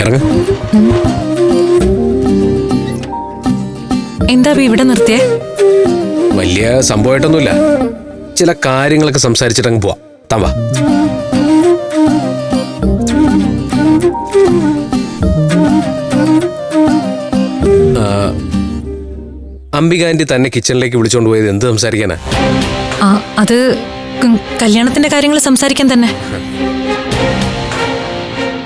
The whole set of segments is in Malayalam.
ഇറങ്ങ. എന്താ ഇവിടെ നിർത്തിയേ? വലിയ സംഭവമായിട്ടൊന്നുമില്ല. ചില കാര്യങ്ങളൊക്കെ സംസാരിച്ചിട്ട് അങ്ങ് പോവാം. താൻ വാ. അംബിക ആന്റി തന്നെ കിച്ചണിലേക്ക് വിളിച്ചോണ്ട് പോയത് എന്ത് സംസാരിക്കാനാ? അത് കല്യാണത്തിന്റെ കാര്യങ്ങൾ സംസാരിക്കാൻ തന്നെ.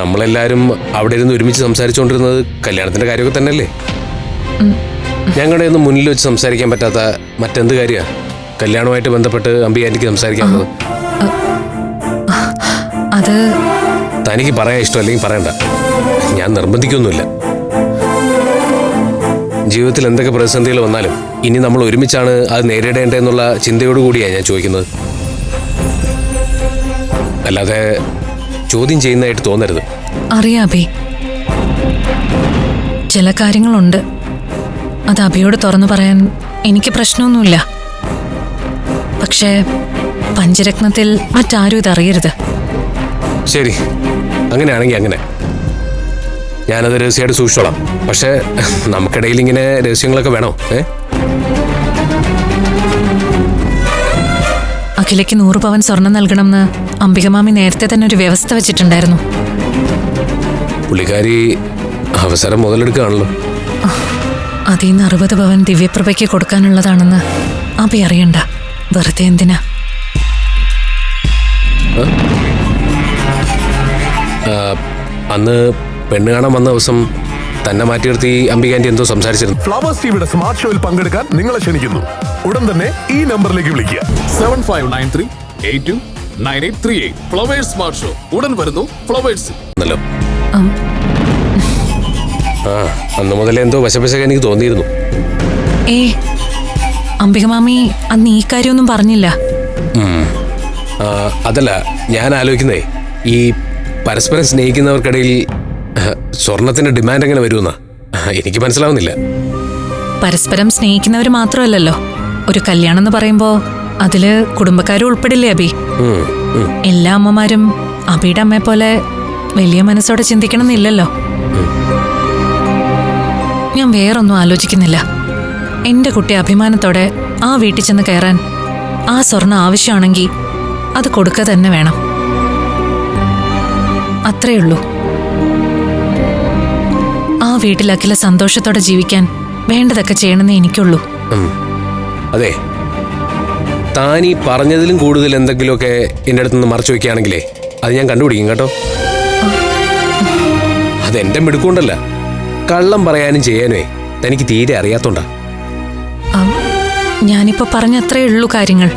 നമ്മളെല്ലാരും അവിടെ ഇരുന്ന് ഒരുമിച്ച് സംസാരിച്ചുകൊണ്ടിരുന്നത് കല്യാണത്തിന്റെ കാര്യമൊക്കെ തന്നെയല്ലേ? ഞങ്ങളുടെ ഒന്ന് മുന്നിൽ വെച്ച് സംസാരിക്കാൻ പറ്റാത്ത മറ്റെന്ത് കാര്യ? കല്യാണവുമായിട്ട് ബന്ധപ്പെട്ട് അമ്പി ആന്റിക്ക് സംസാരിക്കാൻ അത് തനിക്ക് പറയാൻ ഇഷ്ടം അല്ലെങ്കിൽ പറയണ്ട. ഞാൻ നിർബന്ധിക്കൊന്നുമില്ല. ജീവിതത്തിൽ എന്തൊക്കെ പ്രതിസന്ധികൾ വന്നാലും ഇനി നമ്മൾ ഒരുമിച്ചാണ് അത് നേരിടേണ്ടതെന്നുള്ള ചിന്തയോടുകൂടിയാണ് ഞാൻ ചോദിക്കുന്നത്. അല്ലാതെ ചോദ്യം ചെയ്യുന്നതായിട്ട് തോന്നരുത്. അറിയാം അഭി. ചില കാര്യങ്ങളുണ്ട്. അത് അഭിയോട് തുറന്നു പറയാൻ എനിക്ക് പ്രശ്നമൊന്നുമില്ല. പക്ഷേ പഞ്ചരത്നത്തിൽ മറ്റാരും ഇതറിയരുത് ശരി. അങ്ങനെയാണെങ്കിൽ അങ്ങനെ. ഞാനത് രഹസ്യമായിട്ട് സൂക്ഷിച്ചോളാം. പക്ഷേ നമുക്കിടയിൽ ഇങ്ങനെ രഹസ്യങ്ങളൊക്കെ വേണോ? ഏ? അഖിലയ്ക്ക് നൂറ് പവൻ സ്വർണം നൽകണമെന്ന് അംബികമാമി നേരത്തെ തന്നെ ഒരു വ്യവസ്ഥ വെച്ചിട്ടുണ്ടായിരുന്നു. പുള്ളിക്കാരി അവസരം മുതലെടുക്കാണല്ലോ അതിൽ നിന്ന് അറുപത് പവൻ ദിവ്യപ്രഭയ്ക്ക് കൊടുക്കാനുള്ളതാണെന്ന് അഭി അറിയണ്ട. വെറുതെ എന്തിനാ? അന്ന് പെണ്ണ് കാണാൻ വന്ന ദിവസം തന്നെ മാറ്റി നിർത്തി അംബികാന്റി എന്തോ സംസാരിച്ചിരുന്നു. ഫ്ലവേഴ്സ് ടിവിയുടെ സ്മാർട്ട് ഷോയിൽ പങ്കെടുക്കാൻ നിങ്ങളെ ക്ഷണിക്കുന്നു. ഉടൻ തന്നെ ഈ നമ്പറിലേക്ക് വിളിക്കുക. Seven five nine three eight two nine eight three eight Flowers smart show ഉടൻ വരുന്നു ഫ്ലവേഴ്സ് ഹലോ. ആ അന്ന് മുതലേ എന്തോ വശപശക എനിക്ക് തോന്നിയിരുന്നു. ഏ അംബികമാമി അന്ന് ഈ കാര്യമൊന്നും പറഞ്ഞില്ല. അതല്ല ഞാൻ ആലോചിക്കുന്നേ ഈ പരസ്പരം സ്നേഹിക്കുന്നവർക്കിടയിൽ സ്വർണത്തിന്റെ ഡിമാൻഡ് എങ്ങനെ വരുമെന്നാ? എനിക്ക് മനസ്സിലാവുന്നില്ല. പരസ്പരം സ്നേഹിക്കുന്നവർ മാത്രമല്ലല്ലോ. ഒരു കല്യാണം എന്ന് പറയുമ്പോ അതിൽ കുടുംബക്കാരും ഉൾപ്പെടില്ലേ അബി. എല്ലാ അമ്മമാരും അബിയുടെ അമ്മയെ പോലെ വലിയ മനസ്സോടെ ചിന്തിക്കണമെന്നില്ലല്ലോ. ഞാൻ വേറൊന്നും ആലോചിക്കുന്നില്ല. എന്റെ കുട്ടി അഭിമാനത്തോടെ ആ വീട്ടിൽ ചെന്ന് കയറാൻ ആ സ്വർണം ആവശ്യമാണെങ്കിൽ അത് കൊടുക്കുക തന്നെ വേണം. അത്രേ ഉള്ളൂ. വീട്ടിൽ അഖില സന്തോഷത്തോടെ ജീവിക്കാൻ വേണ്ടതൊക്കെ ചെയ്യണമെന്നേ എനിക്കുള്ളൂ. അതെ. താൻ ഈ പറഞ്ഞതിലും കൂടുതൽ എന്തെങ്കിലുമൊക്കെ എന്റെ അടുത്ത് നിന്ന് മറച്ചു വെക്കുകയാണെങ്കിലേ അത് ഞാൻ കണ്ടുപിടിക്കും കേട്ടോ. അതെന്റെ മിടുക്കൊണ്ടല്ല. കള്ളം പറയാനും ചെയ്യാനേ തനിക്ക് തീരെ അറിയാത്തോണ്ടാ. ഞാനിപ്പോ പറഞ്ഞത്രേ ഉള്ളൂ കാര്യങ്ങൾ.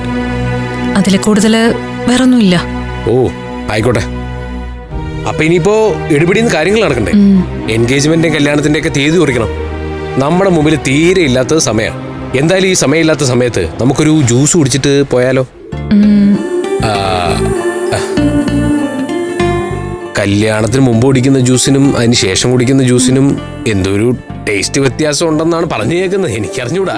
അതിലെ കൂടുതൽ വേറൊന്നുമില്ല. ഓ ആയിക്കോട്ടെ. അപ്പൊ ഇനിയിപ്പോ എടുപിടിന്ന് കാര്യങ്ങൾ നടക്കണ്ടേ? എൻഗേജ്മെന്റിന്റെ കല്യാണത്തിന്റെ ഒക്കെ തീയതി കുറിക്കണം. നമ്മുടെ മുമ്പിൽ തീരെ ഇല്ലാത്തത് സമയം എന്തായാലും ഈ സമയമില്ലാത്ത സമയത്ത് നമുക്കൊരു ജ്യൂസ് കുടിച്ചിട്ട് പോയാലോ. കല്യാണത്തിന് മുമ്പ് കുടിക്കുന്ന ജ്യൂസിനും അതിന് ശേഷം കുടിക്കുന്ന ജ്യൂസിനും എന്തോ ഒരു ടേസ്റ്റ് വ്യത്യാസം ഉണ്ടെന്നാണ് പറഞ്ഞു കേൾക്കുന്നത് എനിക്കറിഞ്ഞൂടാ.